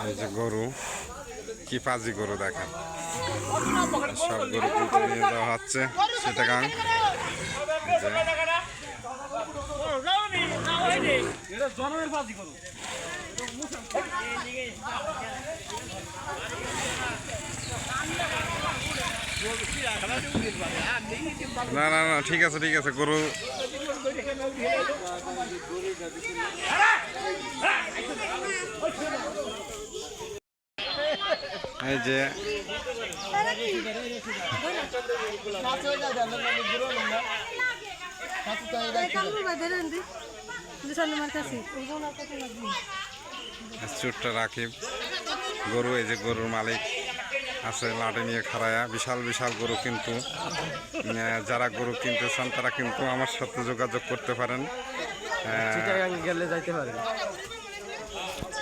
এই যে গরু, কি পাজি গরু দেখেন। সব গরু নিয়ে যাওয়া হচ্ছে, সেটা গাং জনমের বাজি করো না না না, ঠিক আছে ঠিক আছে, গরু। এই যে গরু, এই যে গরুর মালিক আছে, লাঠি নিয়ে খাড়ায়া, বিশাল বিশাল গরু কিন্তু। যারা গরু কিনতে চান তারা কিন্তু আমার সাথে যোগাযোগ করতে পারেন। গেলে যাইতে পারে তবে